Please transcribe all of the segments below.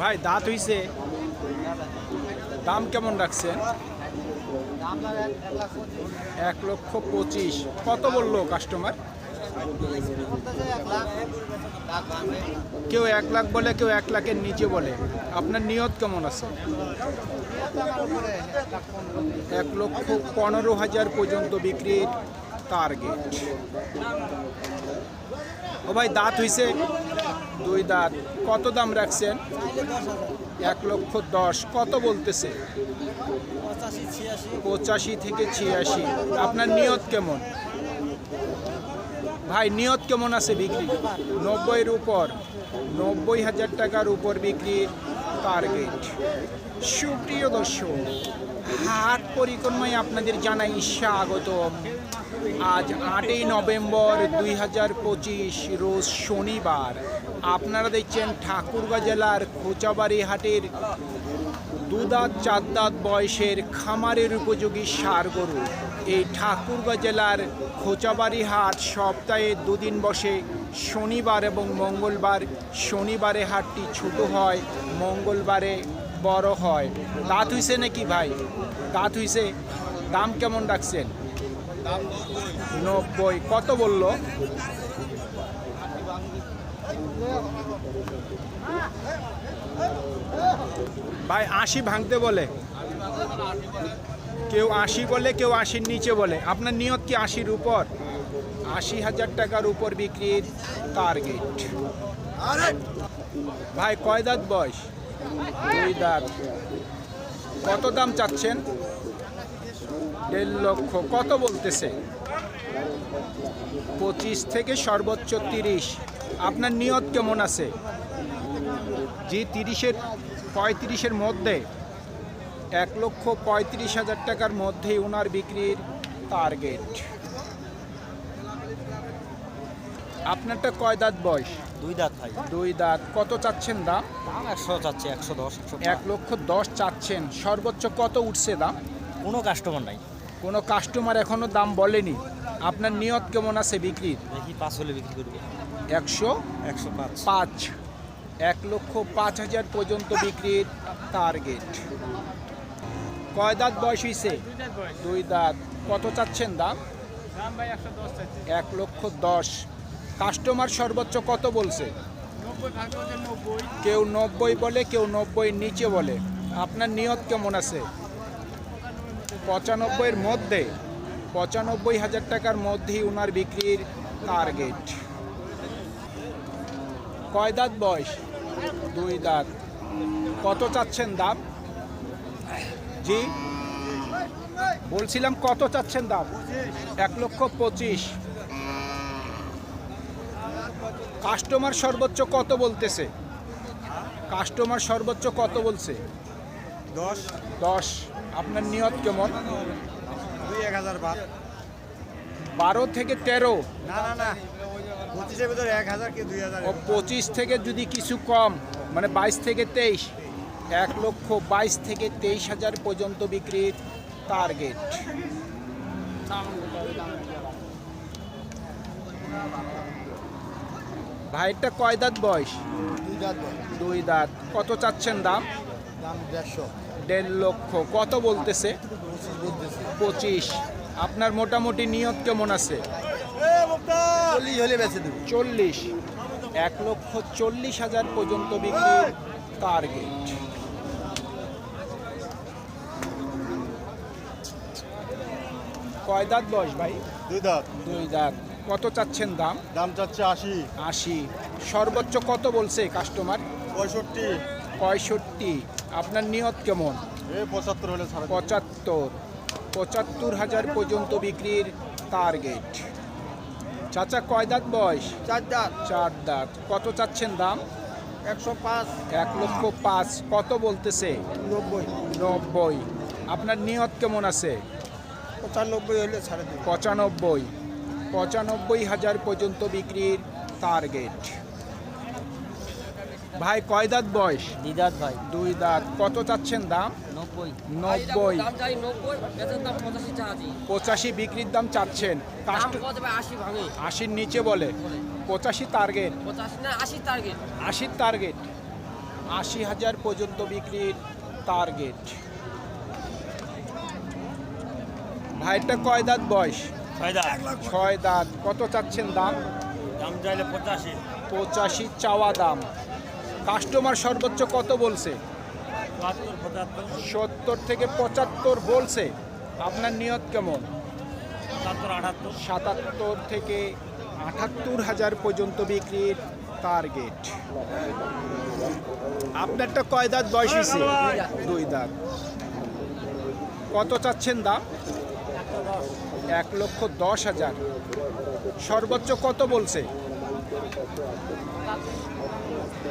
ভাই, দাঁত হইছে। দাম কেমন রাখছেন? এক লক্ষ পঁচিশ। কত বলল কাস্টমার কেউ এক লাখ বলে, কেউ এক লাখের নিচে বলে। আপনার নিয়ত কেমন আছে? এক লক্ষ পনেরো হাজার পর্যন্ত বিক্রির টার্গেট ও ভাই, দাঁত হইছে দুই দাঁত। কত দাম রাখছেন? এক লক্ষ দশ। কত বলতেছে? পঁচাশি থেকে ছিয়াশি। আপনার নিয়ত কেমন? ভাই, নিয়ত কেমন আছে বিক্রি? নব্বইয়ের উপর। নব্বই হাজার টাকার উপর বিক্রির টার্গেট সুপ্রিয় দর্শক, হাট পরিক্রমায় আপনাদের জানাই স্বাগতম। আজ আটই নভেম্বর দুই হাজার পঁচিশ, রোজ শনিবার। আপনারা দেখছেন ঠাকুরগাঁ জেলার খোঁচাবাড়ি হাটের দুদাঁত চার দাঁত বয়সের খামারের উপযোগী সার গরু। এই ঠাকুরগাঁ জেলার খোঁচাবাড়ি হাট সপ্তাহে দুদিন বসে শনিবার এবং মঙ্গলবার। শনিবারে হাটটি ছোট হয়, মঙ্গলবারে বড় হয়। দাঁত হইছে নাকি ভাই? দাঁত হইছে, দাম কেমন রাখছেন? নব্বই। কত বলল? ভাই, আশি ভাঙতে বলে। কেউ আশি বলে, কেউ আশির নিচে বলে। আপনার নিয়ত কি আশির উপর? আশি হাজার টাকার উপর বিক্রির টার্গেট ভাই, কয় দাঁত বয়স? দুই দাঁত। কত দাম চাচ্ছেন? দেড় লক্ষ। কত বলতেছে? পঁচিশ থেকে সর্বোচ্চ তিরিশ। আপনার নিয়ত কেমন আছে? যে তিরিশের পঁয়ত্রিশের মধ্যে। এক লক্ষ পঁয়ত্রিশ হাজার টাকার মধ্যেই ওনার বিক্রির টার্গেট আপনারটা কয় দাঁত বয়স? দুই দাঁত ভাই। দুই দাঁত। কত চাচ্ছেন দাম? দাম একশো চাচ্ছে একশো দশ এক লক্ষ দশ চাচ্ছেন। সর্বোচ্চ কত উঠছে দাম? কোনো কাস্টমার নাই। কোনো কাস্টমার এখনও দাম বলেনি। আপনার নিয়ত কেমন আছে বিক্রির? দেখি পাঁচ হলে বিক্রি করবে। একশো? একশো পাঁচ। পাঁচ। এক লক্ষ পাঁচ হাজার পর্যন্ত বিক্রির টার্গেট কয় দাঁত বয়স হয়েছে দুই দাঁত কত চাচ্ছেন দাম? এক লক্ষ দশ। কাস্টমার সর্বোচ্চ কত বলছে? কেউ নব্বই বলে কেউ নব্বই নিচে বলে। আপনার নিয়ত কেমন আছে? পঁচানব্বইয়ের মধ্যে পঁচানব্বই হাজার টাকার মধ্যেই ওনার বিক্রির টার্গেট। কয় দাঁত বয়স? দুই দাঁত। কত চাচ্ছেন দাম জি? বলছিলাম কত চাচ্ছেন দাম এক লক্ষ পঁচিশ। কাস্টমার সর্বোচ্চ কত বলতেছে? কাস্টমার সর্বোচ্চ কত বলছে? দশ। দশ। আপনার নিয়ত কেমন? দুই এক হাজার বাদ বারো থেকে তেরো। না না না। পঁচিশের ভিতরে এক হাজার কি দুই হাজার ও পঁচিশ থেকে যদি কিছু কম মানে বাইশ থেকে তেইশ এক লক্ষ বাইশ থেকে তেইশ হাজার পর্যন্ত বিক্রির টার্গেট ভাইটা কয় দাঁত বয়স? দুই দাঁত দুই দাঁত। কত চাচ্ছেন দাম? দাম দেড়শো। দেড় লক্ষ। কত বলতেছে? পঁচিশ আপনার মোটামুটি নিয়ত কেমন আছে? চল্লিশ হলে বেঁচে দেবো। চল্লিশ। এক লক্ষ চল্লিশ হাজার পর্যন্ত বিক্রির টার্গেট। কয় দাঁত বয়স ভাই? দুই দাঁত। দুই দাঁত। কত চাচ্ছেন দাম? দাম চাচ্ছে আশি। আশি। সর্বোচ্চ কত বলছে কাস্টমার? পঁয়ষট্টি। পঁয়ষট্টি। আপনার নিয়ত কেমন? এ পঁচাত্তর হলে ছাড়া পঁচাত্তর। পঁচাত্তর হাজার পর্যন্ত বিক্রির টার্গেট চাচা কয় দাঁত বয়স? চার দাঁত। চার দাঁত। কত চাচ্ছেন দাম? একশো পাঁচ। এক লক্ষ পাঁচ। কত বলতেছে? নব্বই। নব্বই। আপনার নিয়ত কেমন আছে? পঁচানব্বই হলে ছাড়ে পঁচানব্বই। পঁচানব্বই হাজার পর্যন্ত বিক্রির টার্গেট ভাই কয় দাঁত বয়স? দিদাত ভাই। দুই দাঁত। কত চাচ্ছেন দাম? নব্বই। পঁচাশি বিক্রির দাম চাচ্ছেন। আশির নিচে বলে। পঁচাশি টার্গেট আশির টার্গেট আশি হাজার পর্যন্ত বিক্রির টার্গেট ভাইটা কয় দাঁত বয়স? ছয় দাঁত। কত চাচ্ছেন দাম? দাম চাইলে পঁচাশি। পঁচাশি চাওয়া দাম। কাস্টমার সর্বোচ্চ কত বলছে? সত্তর থেকে পঁচাত্তর বলছে। আপনার নিয়ত কেমন? সাতাত্তর থেকে আটাত্তর হাজার পর্যন্ত বিক্রির টার্গেট আপনারটা কয় দাঁত বয়স হয়েছে? দুই দাঁত। কত চাচ্ছেন দাম এক লক্ষ দশ হাজার। সর্বোচ্চ কত বলছে?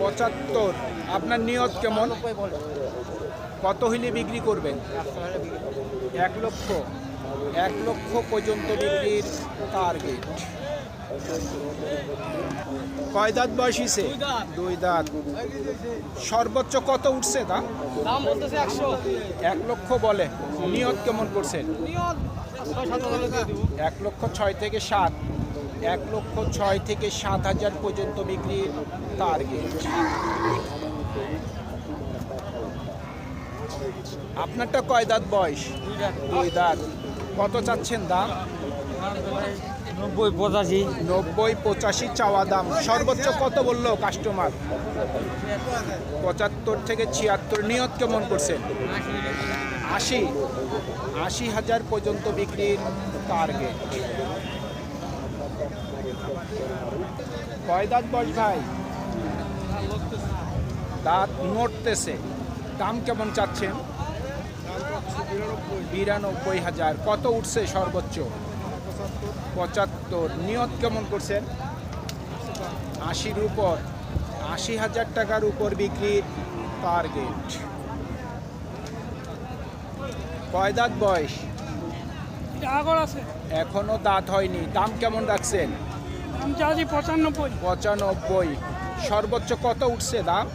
পঁচাত্তর। আপনার নিয়ত কেমন? কত হইলে বিক্রি করবেন? এক লক্ষ। এক লক্ষ পর্যন্ত বিক্রির টার্গেট কয় দাঁত বয়স দুই দাঁত। সর্বোচ্চ কত উঠছে দাম দাম বলতেছে একশো। এক লক্ষ বলে। নিয়ত কেমন করছেন? এক লক্ষ ছয় থেকে সাত। এক লক্ষ ছয় থেকে সাত হাজার পর্যন্ত বিক্রির টার্গেট আপনারটা কয় দাঁত বয়স? দুই দাঁত। কত চাচ্ছেন দাম? নব্বই পঁচাশি। নব্বই পঁচাশি চাওয়া দাম। সর্বোচ্চ কত বলল কাস্টমার পঁচাত্তর থেকে ছিয়াত্তর। নিয়ত কেমন করছেন আশি। আশি হাজার পর্যন্ত বিক্রির টার্গেট কয় দাঁত বস ভাই? দাঁত নড়তেছে। দাম কেমন চাচ্ছেন? বিরানব্বই হাজার। কত উঠছে সর্বোচ্চ? পঁচাত্তর। নিয়ত কেমন করছেন? আশির উপর। আশি হাজার টাকার উপর বিক্রির টার্গেট। কয় দাঁত বয়স? এখনও দাঁত হয়নি। দাম কেমন রাখছেন? দাম চাচ্ছি পঁচানব্বই। পঁচানব্বই। সর্বোচ্চ কত উঠছে দাম?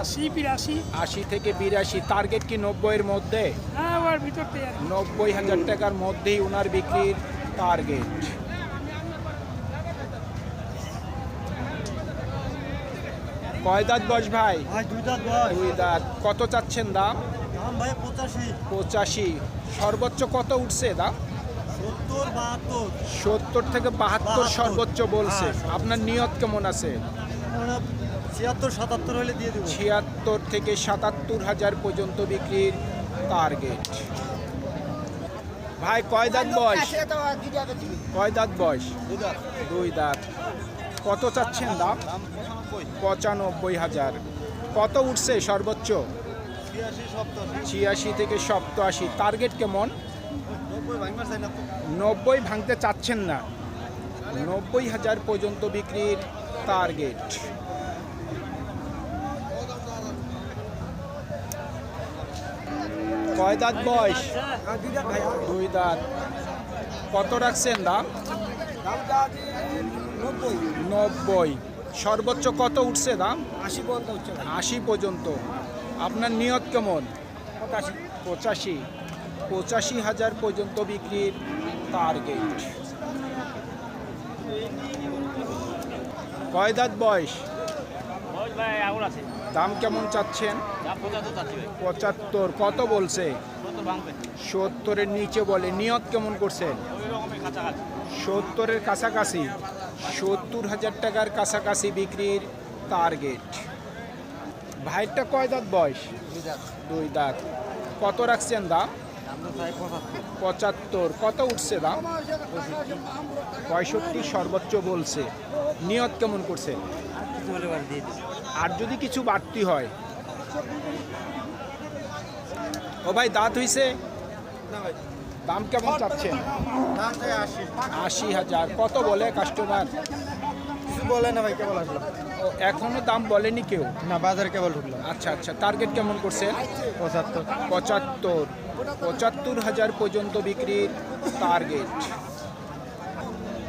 আশি বিরাশি। আশি থেকে বিরাশি। টার্গেট কি নব্বইয়ের মধ্যে। নব্বই হাজার টাকার মধ্যেই ওনার বিক্রির টার্গেট। কয় দাঁত বস ভাই? দুই দাঁত কত চাচ্ছেন দাম? দাম পঁচাশি। পঁচাশি। সর্বোচ্চ কত উঠছে দাম? সত্তর থেকে বাহাত্তর। সর্বোচ্চ বলছে। হ্যাঁ, আপনার নিয়ত কেমন আছে? ছিয়াত্তর সাতাত্তর হলে দিয়ে দেবো। ছিয়াত্তর থেকে সাতাত্তর হাজার পর্যন্ত বিক্রির টার্গেট ভাই কয় দাঁত বয়স? কয় দাঁত বয়স? দুই দাঁত। কত চাচ্ছেন দাম? পঁচানব্বই। হাজার। কত উঠছে সর্বোচ্চ? ছিয়াশি থেকে সপ্তাশি। টার্গেট কেমন? নব্বই ভাঙতে চাচ্ছেন না। নব্বই হাজার পর্যন্ত বিক্রির টার্গেট কয় দাঁত বয়স? দুই দাঁত। কত রাখছেন দাম? নব্বই। সর্বোচ্চ কত উঠছে দাম? আশি পর্যন্ত আশি পর্যন্ত। আপনার নিয়ত কেমন? পঁচাশি। পঁচাশি। পঁচাশি হাজার পর্যন্ত বিক্রির টার্গেট কয় দাঁত বয়স দাম কেমন চাচ্ছেন? পঁচাত্তর কত বলছে? সত্তরের নিচে বলে নিয়ত কেমন করছেন? সত্তরের কাছাকাছি সত্তর হাজার টাকার কাছাকাছি বিক্রির টার্গেট ভাইটা কয় দাঁত। বয়স দুই দাঁত। কত রাখছেন দাম? পঁচাত্তর। কত উঠছে দাম? পঁয়ষট্টি সর্বোচ্চ বলছে। নিয়ত কেমন করছে? আর যদি কিছু বাড়তি হয়? ও ভাই, দাঁত হইছে? দাম কেমন চাচ্ছেন? আশি হাজার। কত বলে কাস্টমার বলে না ভাই কেবল আসলাম ও এখনও দাম বলেনি কেউ? না বাজারে কেবল ঢুকলাম আচ্ছা আচ্ছা টার্গেট কেমন করছে? পঁচাত্তর। পঁচাত্তর। পঁচাত্তর হাজার পর্যন্ত বিক্রির টার্গেট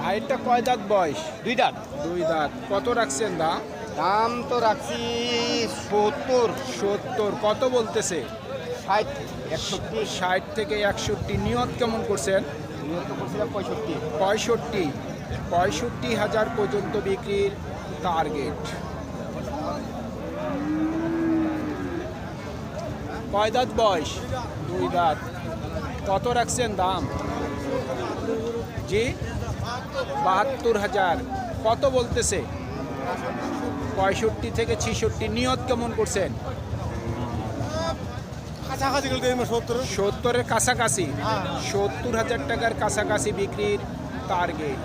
ভাইয়েরটা কয় দাঁত বয়স? দুই দাঁত। দুই দাঁত। কত রাখছেন দাম দাম তো রাখছি সত্তর। সত্তর। কত বলতেছে? ষাট একষট্টি। ষাট থেকে একষট্টি। নিয়ত কেমন করছেন? নিয়ত করছিলাম পঁয়ষট্টি। পঁয়ষট্টি। পঁয়ষট্টি হাজার পর্যন্ত বিক্রির টার্গেট কয় দাঁত বয়স? দুই দাঁত। কত রাখছেন দাম? জি? বাহাত্তর হাজার। কত বলতেছে? পঁয়ষট্টি থেকে ছিষট্টি। নিয়ত কেমন করছেন? সত্তরের কাছাকাছি। সত্তর হাজার টাকার কাছাকাছি বিক্রির টার্গেট